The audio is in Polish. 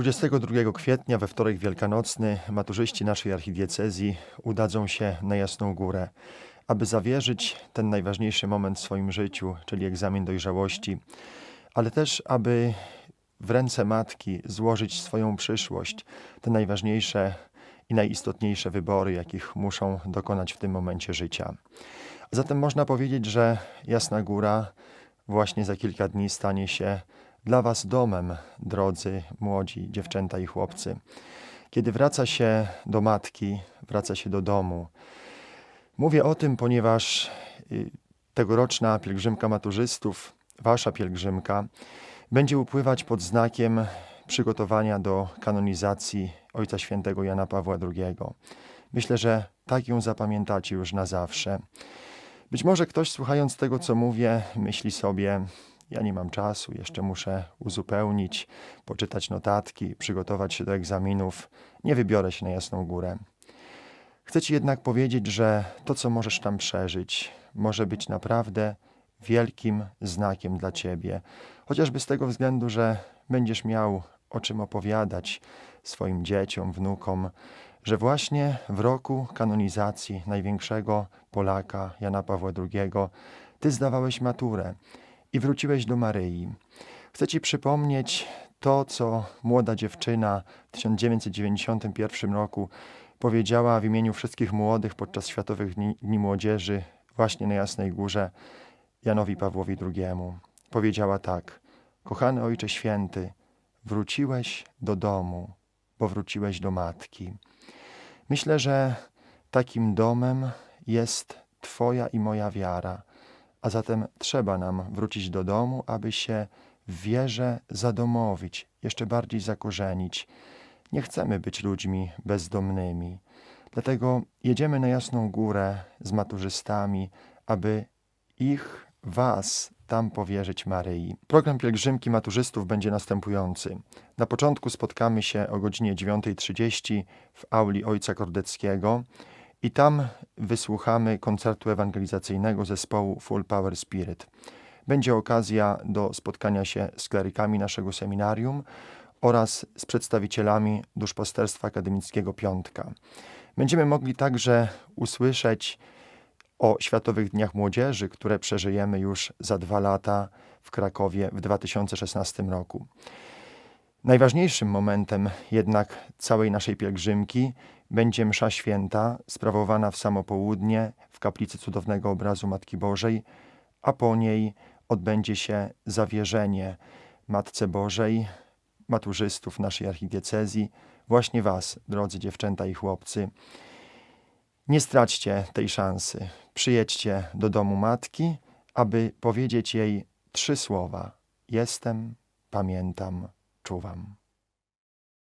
22 kwietnia, we wtorek wielkanocny, maturzyści naszej archidiecezji udadzą się na Jasną Górę, aby zawierzyć ten najważniejszy moment w swoim życiu, czyli egzamin dojrzałości, ale też aby w ręce matki złożyć swoją przyszłość, te najważniejsze i najistotniejsze wybory, jakich muszą dokonać w tym momencie życia. Zatem można powiedzieć, że Jasna Góra właśnie za kilka dni stanie się dla Was domem, drodzy młodzi dziewczęta i chłopcy. Kiedy wraca się do matki, wraca się do domu. Mówię o tym, ponieważ y, tegoroczna pielgrzymka maturzystów, Wasza pielgrzymka, będzie upływać pod znakiem przygotowania do kanonizacji Ojca Świętego Jana Pawła II. Myślę, że tak ją zapamiętacie już na zawsze. Być może ktoś słuchając tego, co mówię, myśli sobie, ja nie mam czasu, jeszcze muszę uzupełnić, poczytać notatki, przygotować się do egzaminów, nie wybiorę się na Jasną Górę. Chcę Ci jednak powiedzieć, że to, co możesz tam przeżyć, może być naprawdę wielkim znakiem dla Ciebie. Chociażby z tego względu, że będziesz miał o czym opowiadać swoim dzieciom, wnukom, że właśnie w roku kanonizacji największego Polaka, Jana Pawła II, Ty zdawałeś maturę i wróciłeś do Maryi. Chcę Ci przypomnieć to, co młoda dziewczyna w 1991 roku powiedziała w imieniu wszystkich młodych podczas Światowych Dni, Dni Młodzieży właśnie na Jasnej Górze Janowi Pawłowi II. Powiedziała tak: Kochany Ojcze Święty, wróciłeś do domu, bo wróciłeś do matki. Myślę, że takim domem jest Twoja i moja wiara, a zatem trzeba nam wrócić do domu, aby się w wierze zadomowić, jeszcze bardziej zakorzenić. Nie chcemy być ludźmi bezdomnymi. Dlatego jedziemy na Jasną Górę z maturzystami, aby ich, Was tam powierzyć Maryi. Program pielgrzymki maturzystów będzie następujący. Na początku spotkamy się o godzinie 9.30 w auli Ojca Kordeckiego i tam wysłuchamy koncertu ewangelizacyjnego zespołu Full Power Spirit. Będzie okazja do spotkania się z klerykami naszego seminarium oraz z przedstawicielami duszpasterstwa akademickiego Piątka. Będziemy mogli także usłyszeć o Światowych Dniach Młodzieży, które przeżyjemy już za dwa lata w Krakowie w 2016 roku. Najważniejszym momentem jednak całej naszej pielgrzymki będzie msza święta sprawowana w samo południe w kaplicy cudownego obrazu Matki Bożej, a po niej odbędzie się zawierzenie Matce Bożej, maturzystów naszej archidiecezji, właśnie Was, drodzy dziewczęta i chłopcy. Nie straćcie tej szansy. Przyjedźcie do domu matki, aby powiedzieć jej trzy słowa: Jestem, pamiętam, czuwam.